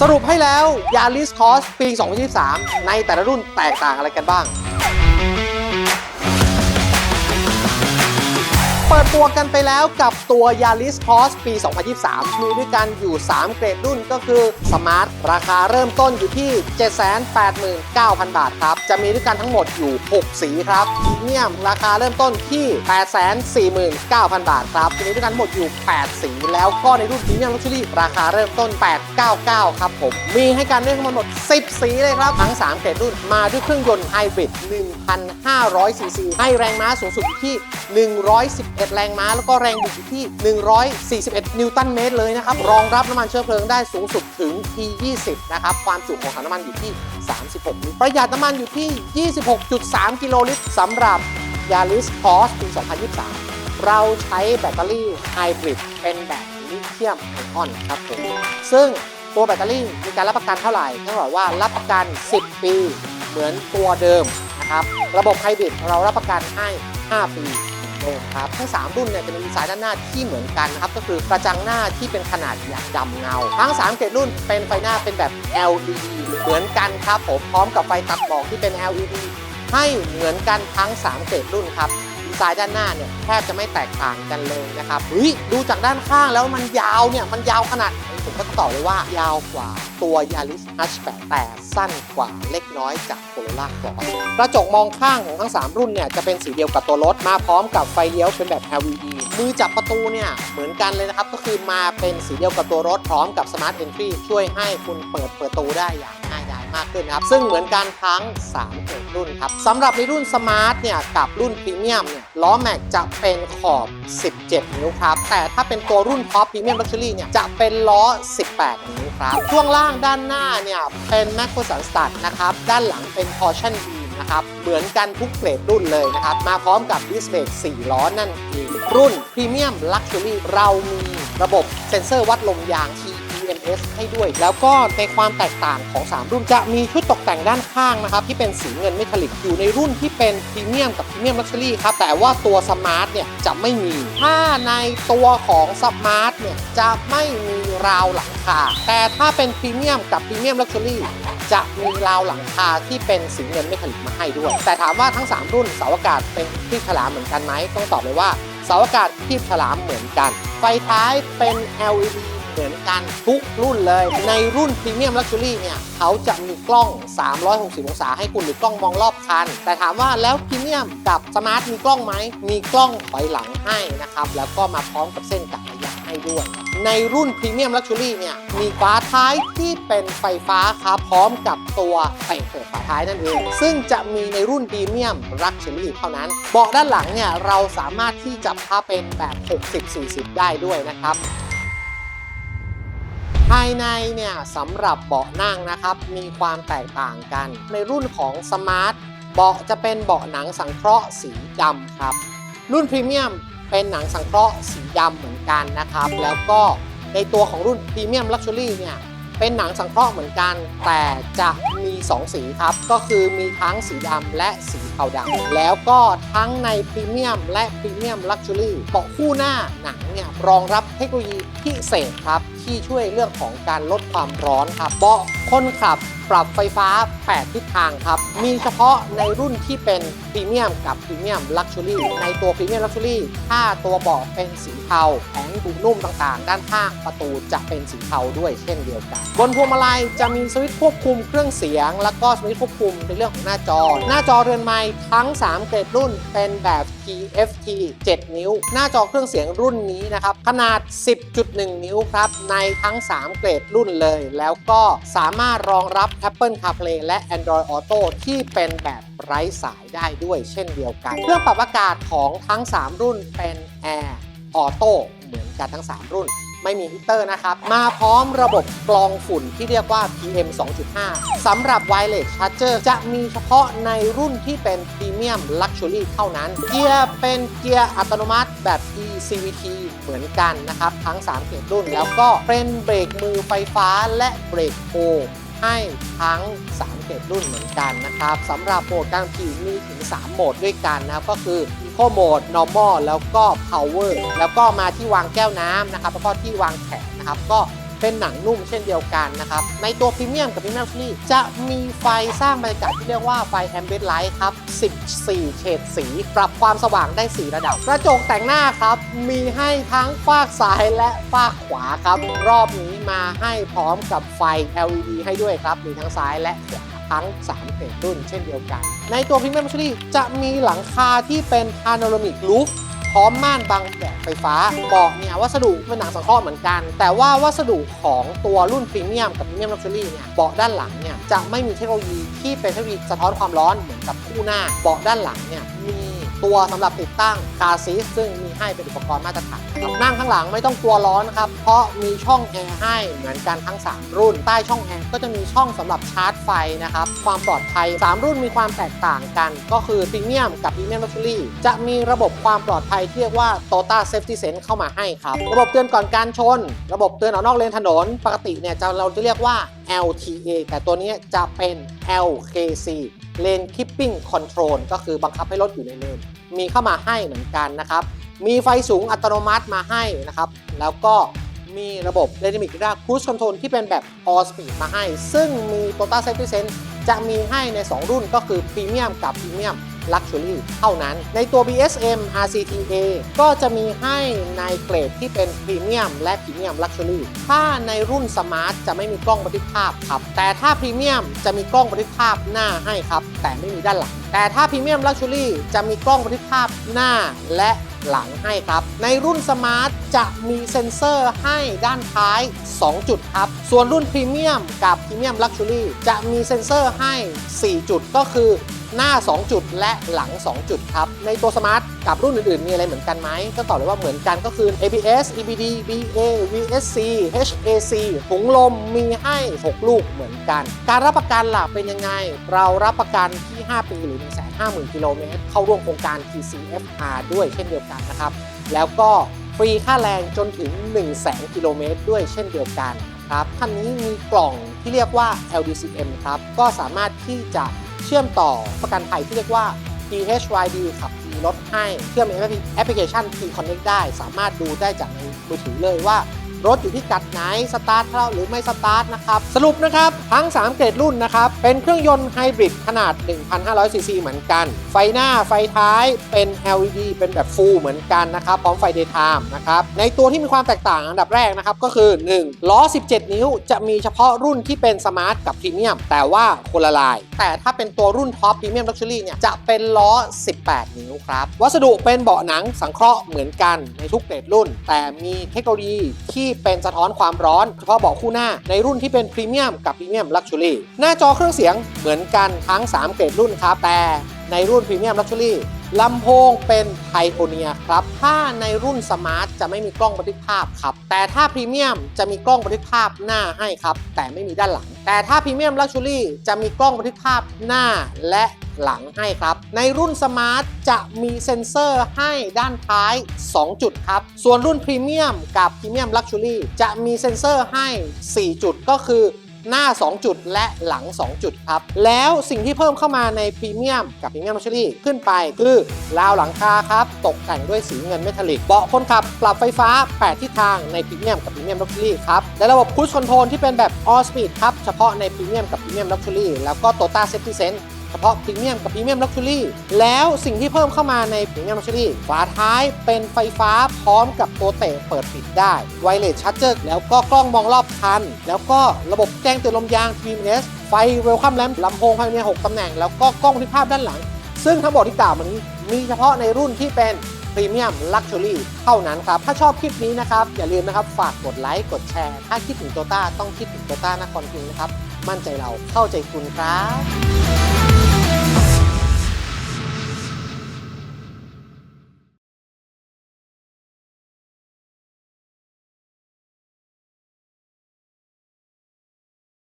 สรุปให้แล้วยาริสคอสปี 2023 ในแต่ละรุ่นแตกต่างอะไรกันบ้าง เปิดตัวกันไปแล้วกับตัว Yaris Cross ปี 2023 มีด้วยกันอยู่ 3 เกรดรุ่นก็คือ Smart ราคาเริ่มต้นอยู่ที่ 789,000 บาทครับ จะมีด้วยกันทั้งหมดอยู่ 6 สีครับพรีเมียมราคาเริ่มต้นที่ 849,000 บาทครับ จะมีด้วยกันทั้งหมดอยู่ 8 สี แล้วก็ในรุ่นพรีเมียมลักชัวรี่ราคาเริ่มต้น 899 ครับผม มีให้กันด้ทั้งหมด 10 สีเลยครับ ทั้ง 3 เกรดรุ่นมาด้วยเครื่องยนต์ไฮบริด1,500ซีซีให้แรงม้าสูงสุดที่ 111แรงม้า แล้วก็แรงบิดอยู่ที่ 141 นิวตันเมตรเลยนะครับ รองรับน้ำมันเชื้อเพลิงได้สูงสุดถึง P20 นะครับ ความจุของถังน้ำมันอยู่ที่ 36 ลิตร ประหยัดน้ำมันอยู่ที่ 26.3 กิโลลิตรสำหรับ Yaris Cross ปี 2023 เราใช้แบตเตอรี่ไฮบริดเป็นแบบลิเธียมไอออนครับผม ซึ่งตัวแบตเตอรี่มีการรับประกันเท่าไหร่ต้องบอกว่ารับประกัน 10 ปีเหมือนตัวเดิมนะครับ ระบบไฮบริดเรารับประกันให้ 5 ปี เหมือนเดิมครับทั้ง 3 รุ่นเนี่ยจะมีดีไซน์ด้านหน้าที่เหมือนกันนะครับก็คือกระจังหน้าที่เป็นขนาดใหญ่ดำเงา ทั้ง 3 เกรดรุ่นเป็นไฟหน้าเป็นแบบ LED เหมือนกันครับผมพร้อมกับไฟตัดหมอกที่เป็น LED ให้เหมือนกันทั้ง 3 เกรดรุ่นครับ ดีไซน์ด้านหน้าเนี่ยแทบจะไม่แตกต่างกันเลยนะครับเฮ้ยดูจากด้านข้างแล้วมันยาวเนี่ยมันยาวขนาดผมก็ต้องตอบเลยว่ายาวกว่าตัว Yaris Hatchback แต่สั้นกว่าเล็กน้อยจาก Corolla Cross กระจกมองข้างของทั้ง 3 รุ่นเนี่ยจะเป็นสีเดียวกับตัวรถมาพร้อมกับไฟเลี้ยวเป็นแบบ LED มือจับประตูเนี่ยเหมือนกันเลยนะครับ ก็คือมาเป็นสีเดียวกับตัวรถพร้อมกับ Smart Entry ช่วยให้คุณเปิดประตูได้อย่าง มากขึ้นครับ ซึ่งเหมือนกันทั้ง3เกรดรุ่นครับสำหรับในรุ่น Smart เนี่ยกับรุ่น Premium เนี่ยล้อแม็กจะเป็นขอบ 17 นิ้วครับ แต่ถ้าเป็นตัวรุ่น Top Premium Luxury เนี่ยจะเป็นล้อ 18 นิ้วครับช่วงล่างด้านหน้าเนี่ยเป็น m a c โ o สันสตัดนะครับด้านหลังเป็น Caution Beam นะครับเหมือนกันทุกเกรดรุ่นเลยนะครับ มาพร้อมกับดิสเบรก4 ล้อนั่นเองรุ่น Premium Luxury เรามีระบบเซ็นเซอร์วัดลมยาง S ให้ด้วย แล้วก็ในความแตกต่างของ 3 รุ่นจะมีชุดตกแต่งด้านข้างนะครับ ที่เป็นสีเงินเมทัลลิกอยู่ในรุ่นที่เป็นพรีเมียมกับพรีเมียมลักชัวรี่ครับ แต่ว่าตัวสมาร์ทเนี่ยจะไม่มี ถ้าในตัวของสมาร์ทเนี่ยจะไม่มีราวหลังคา แต่ถ้าเป็นพรีเมียมกับพรีเมียมลักชัวรี่จะมีราวหลังคาที่เป็นสีเงินไม่ผลิตมาให้ด้วย แต่ถามว่าทั้ง 3 รุ่นเสาอากาศเป็นครีบฉลามเหมือนกันไหมต้องตอบเลยว่าเสาอากาศครีบฉลามเหมือนกัน ไฟท้ายเป็น LED มือนกันทุกรุ่นเลย ในรุ่นพรีเมียมลักชัวรี่เนี่ยเขาจะมีกล้อง 360 องศาให้คุณหรือกล้องมองรอบคัน แต่ถามว่าแล้วพรีเมียมกับสมาร์ทมีกล้องไหม มีกล้องถอยหลังให้นะครับ แล้วก็มาพร้อมกับเส้นกักระยะให้ด้วย ในรุ่นพรีเมียมลักชัวรี่เนี่ยมีฝาท้ายที่เป็นไฟฟ้าครับพร้อมกับตัวไฟเปิดฝาท้ายนั่นเอง ซึ่งจะมีในรุ่นพรีเมียมลักชัวรี่เท่านั้นเบาะด้านหลังเนี่ยเราสามารถที่จะพับเป็นแบบ 60-40 ได้ด้วยนะครับ ภายในเนี่ยสำหรับเบาะนั่งนะครับ มีความแตกต่างกัน ในรุ่นของสมาร์ทเบาะจะเป็นเบาะหนังสังเคราะห์สีดำครับ รุ่นพรีเมียมเป็นหนังสังเคราะห์สีดำเหมือนกันนะครับ แล้วก็ในตัวของรุ่นพรีเมียมลักชัวรี่เนี่ยเป็นหนังสังเคราะห์เหมือนกัน แต่จะมี 2 สีครับ ก็คือมีทั้งสีดำและสีเทาดำแล้วก็ทั้งในพรีเมียมและพรีเมียมลักชัวรี่เบาะคู่หน้าหนังเนี่ยรองรับเทคโนโลยีพิเศษครับที่ช่วยเรื่องของการลดความร้อนครับเบาะคนขับปรับไฟฟ้า 8 ทิศทางครับ มีเฉพาะในรุ่นที่เป็นพรีเมียมกับพรีเมียมลักชัวรี่ในตัวพรีเมียมลักชัวรี่ถ้าตัวเบาะเป็นสีเทาแผงบุนุ่มต่างๆ ด้านข้างประตูจะเป็นสีเทาด้วยเช่นเดียวกัน บนพวงมาลัยจะมีสวิตช์ควบคุมเครื่องเสียง แล้วก็สวิตช์ควบคุมในเรื่องของหน้าจอ หน้าจอเรือนไม้ทั้ง 3 เกรดรุ่นเป็นแบบ TFT 7 นิ้ว หน้าจอเครื่องเสียงรุ่นนี้นะครับ ขนาด 10.1 นิ้วครับ ในทั้ง 3 เกรดรุ่นเลย แล้วก็สามารถรองรับ Apple CarPlay และ Android Auto ที่เป็นแบบไร้สายได้ด้วยเช่นเดียวกัน เครื่องปรับอากาศของทั้ง 3 รุ่นเป็น Air Auto เหมือนกันทั้ง 3 รุ่น ไม่มีฮีตเตอร์นะครับ มาพร้อมระบบกรองฝุ่นที่เรียกว่า PM 2.5 สำหรับ Wireless Charger จะมีเฉพาะในรุ่นที่เป็น Premium Luxury เท่านั้น เกียร์เป็นเกียร์อัตโนมัติแบบ eCVT เหมือนกันนะครับ ทั้ง 3 เกียร์รุ่น แล้วก็เป็นเบรกมือไฟฟ้าและเบรกโฮ ให้ทั้ง 3 เกรดรุ่นเหมือนกันนะครับสำหรับโหมดการขี่มีถึง 3 โหมดด้วยกันนะครับ ก็คือ Eco Mode Normal แล้วก็ Power แล้วก็มาที่วางแก้วน้ำนะครับแล้วก็ที่วางแขนนะครับก็ เป็นหนังนุ่มเช่นเดียวกันนะครับ ในตัวพรีเมียมกับพรีเมียมลักชัวรี่จะมีไฟสร้างบรรยากาศที่เรียกว่าไฟแอมเบ t ไลท์ครับ 14 เฉดสี ปรับความสว่างได้ 4 ระดับ กระจกแต่งหน้าครับ มีให้ทั้งฝากซ้ายและฝากขวาครับ รอบนี้มาให้พร้อมกับไฟ LED ให้ด้วยครับ มีทั้งซ้ายและขวาทั้ง3เกรดรุ่นเช่นเดียวกัน ในตัว Premium Luxury จะมีหลังคาที่เป็น Panoramic Roof พร้อมม่านบังแดดไฟฟ้าเบอกเนี่ยวัสดุเป็นหนังสังเคราะห์เหมือนกัน แต่ว่าวัสดุของตัวรุ่นพรีเมียมกับพรีเมียมลักชัวรี่เนี่ยเบาะด้านหลังเนี่ยจะไม่มีเทคโนโลยีที่เป็นเทคโนโลยีสะท้อนความร้อนเหมือนกับคู่หน้าเบาะด้านหลังเนี่ยมี ตัวสำหรับติดตั้งคาซีซึ่งมีให้เป็นอุปกรณ์มาตรฐานครับนั่งข้างหลังไม่ต้องกลัวร้อนนะครับ เพราะมีช่องแอร์ให้เหมือนกันทั้ง 3 รุ่น ใต้ช่องแอร์ก็จะมีช่องสำหรับชาร์จไฟนะครับ ความปลอดภัย 3 รุ่นมีความแตกต่างกัน ก็คือพรีเมียมกับพรีเมียมลักชัวรี่จะมีระบบความปลอดภัยที่เรียกว่า Tota Safety Sense เข้ามาให้ครับ ระบบเตือนก่อนการชน ระบบเตือนออกนอกเลนถนน ปกติเนี่ยเราจะเรียกว่า LTA แต่ตัวนี้จะเป็น LKC เลนคิปปิ้งคอนโทรลก็คือบังคับให้รถอยู่ในเลนมีเข้ามาให้เหมือนกันนะครับ มีไฟสูงอัตโนมัติมาให้นะครับ แล้วก็มีระบบ Dynamic Radar Cruise Control ที่เป็นแบบ All Speed มาให้ ซึ่งมี Toyota Safety Sense จะมีให้ใน 2 รุ่นก็คือ Premium กับ Premium Luxury เท่านั้น ในตัว BSM RCTA ก็จะมีให้ในเกรดที่เป็น Premium และ Premium Luxury ถ้าในรุ่น Smart จะไม่มีกล้องบันทึกภาพครับ แต่ถ้า Premium จะมีกล้องบันทึกภาพหน้าให้ครับ แต่ไม่มีด้านหลัง แต่ถ้า Premium Luxury จะมีกล้องบันทึกภาพหน้าและหลังให้ครับ ในรุ่น Smart จะมีเซ็นเซอร์ให้ด้านท้าย 2 จุดครับ ส่วนรุ่น Premium กับ Premium Luxury จะมีเซ็นเซอร์ให้ 4 จุดก็คือ หน้า 2 จุดและหลัง 2 จุดครับ ในตัว Smart กับรุ่นอื่นๆ มีอะไรเหมือนกันไหม ก็ตอบเลยว่าเหมือนกันก็คือ ABS EBD BA VSC HAC ถุงลมมีให้ 6 ลูกเหมือนกัน การรับประกันหลักเป็นยังไง เรารับประกันที่ 5 ปีหรือ 150,000 กิโลเมตร เข้าร่วมโครงการ TCFR ด้วยเช่นเดียวกันนะครับ แล้วก็ฟรีค่าแรงจนถึง 100,000 กิโลเมตรด้วยเช่นเดียวกันครับคันนี้มีกล่องที่เรียกว่า LDCM ครับ ก็สามารถที่จะ ชื่อมต่อประกันภัยที่เรียกว่า D H Y D ขับมีรถให้เชื่อมแอปพลิเคชัน T Connect ได้ สามารถดูได้จากในมือถือเลยว่า รถอยู่ที่กัดไหนสตาร์ทเข้าหรือไม่สตาร์ทนะครับสรุปนะครับทั้ง 3 เกรดรุ่นนะครับเป็นเครื่องยนต์ไฮบริดขนาด 1,500 ซีซีเหมือนกัน ไฟหน้าไฟท้ายเป็น LED เป็นแบบฟูลเหมือนกันนะครับพร้อมไฟ daytime นะครับในตัวที่มีความแตกต่างอันดับแรกนะครับก็คือ 1 ล้อ 17 นิ้ว จะมีเฉพาะรุ่นที่เป็นสมาร์ทกับพรีเมียมแต่ว่าคนละลาย แต่ถ้าเป็นตัวรุ่นท็อปพรีเมียมลักชัวรี่เนี่ยจะเป็นล้อ 18 นิ้วครับวัสดุเป็นเบาะหนังสังเคราะห์เหมือนกันในทุกเกรดรุ่น แต่มีเทคโนโลยีที่เป็นสะท้อนความร้อนเฉพาะเบาะคู่หน้าในรุ่นที่เป็นพรีเมียมกับพรีเมียมลักชัวรี่หน้าจอเครื่องเสียงเหมือนกันทั้ง 3 เกรดรุ่นครับแต่ในรุ่นพรีเมียมลักชัวรี่ ลำโพงเป็นไทโอเนียครับ ถ้าในรุ่นสมาร์ทจะไม่มีกล้องบันทึกภาพครับ แต่ถ้าพรีเมียมจะมีกล้องบันทึกภาพหน้าให้ครับ แต่ไม่มีด้านหลัง แต่ถ้าพรีเมียมลักชัวรี่จะมีกล้องบันทึกภาพหน้าและหลังให้ครับ ในรุ่นสมาร์ทจะมีเซ็นเซอร์ให้ด้านท้าย 2 จุดครับ ส่วนรุ่นพรีเมียมกับพรีเมียมลักชัวรี่จะมีเซ็นเซอร์ให้ 4 จุดก็คือ หน้า 2 จุดและหลัง 2 จุดครับ แล้วสิ่งที่เพิ่มเข้ามาในพรีเมียมกับพรีเมียมลักชัวรี่ขึ้นไปคือราวหลังคาครับ ตกแต่งด้วยสีเงินเมทัลลิกเบาะคนขับ ปรับไฟฟ้า 8 ทิศทางในพรีเมียมกับพรีเมียมลักชัวรี่ครับ และระบบคูชคอนโทรลที่เป็นแบบออสปีดครับเฉพาะในพรีเมียมกับพรีเมียมลักชัวรี่แล้วก็โตต้าเซฟตี้เซนต์ เฉพาะพรีเมียมกับพรีเมียมลักชัวรี่แล้วสิ่งที่เพิ่มเข้ามาในพรีเมียมลักชัวรี่ฝาท้ายเป็นไฟฟ้าพร้อมกับตัวเตะเปิดปิดได้ไวเลสชาร์จเจอร์แล้วก็กล้องมองรอบคัน แล้วก็ระบบแจ้งเตือนลมยาง TMS ไฟเวลคัมแลมลำโพงภายใน6ตำแหน่ง แล้วก็กล้องบันทึกภาพด้านหลัง ซึ่งทั้งหมดที่กล่าวมานี้มีเฉพาะในรุ่นที่เป็นพรีเมียมลักชัวรี่เท่านั้นครับ ถ้าชอบคลิปนี้นะครับ อย่าลืมนะครับ ฝากกดไลค์ กดแชร์ ถ้าคิดถึงโตต้าต้องคิดถึงโตต้านครพิงค์นะครับ มั่นใจเราเข้าใจคุณครับ